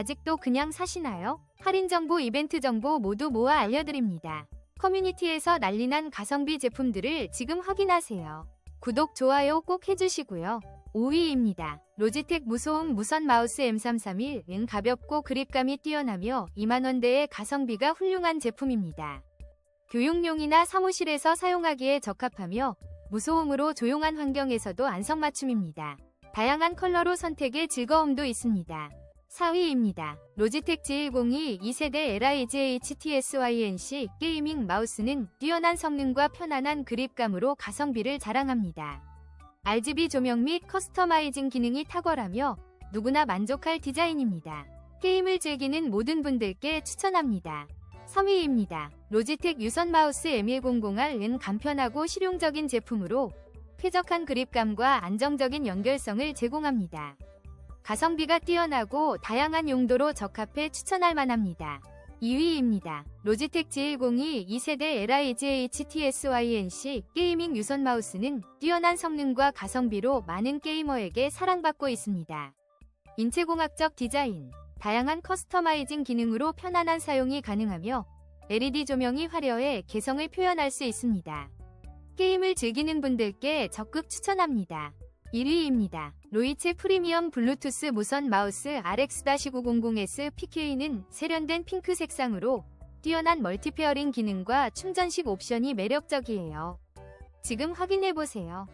아직도 그냥 사시나요? 할인 정보, 이벤트 정보 모두 모아 알려드립니다. 커뮤니티에서 난리난 가성비 제품들을 지금 확인하세요. 구독, 좋아요 꼭 해주시고요. 5위입니다. 로지텍 무소음 무선 마우스 M331은 가볍고 그립감이 뛰어나며 2만원대의 가성비가 훌륭한 제품입니다. 교육용이나 사무실에서 사용하기에 적합하며 무소음으로 조용한 환경에서도 안성맞춤입니다. 다양한 컬러로 선택의 즐거움도 있습니다. 4위입니다. 로지텍 G102 2세대 LIGHTSYNC 게이밍 마우스는 뛰어난 성능과 편안한 그립감으로 가성비를 자랑합니다. RGB 조명 및 커스터마이징 기능이 탁월하며 누구나 만족할 디자인입니다. 게임을 즐기는 모든 분들께 추천합니다. 3위입니다. 로지텍 유선 마우스 M100R은 간편하고 실용적인 제품으로 쾌적한 그립감과 안정적인 연결성을 제공합니다. 가성비가 뛰어나고 다양한 용도로 적합해 추천할 만합니다. 2위입니다. 로지텍 G102 2세대 LIGHTSYNC 게이밍 유선 마우스는 뛰어난 성능과 가성비로 많은 게이머에게 사랑받고 있습니다. 인체공학적 디자인, 다양한 커스터마이징 기능으로 편안한 사용이 가능하며 LED 조명이 화려해 개성을 표현할 수 있습니다. 게임을 즐기는 분들께 적극 추천합니다. 1위입니다. 로이체 프리미엄 블루투스 무선 마우스 RX-900S PK는 세련된 핑크 색상으로 뛰어난 멀티페어링 기능과 충전식 옵션이 매력적이에요. 지금 확인해보세요.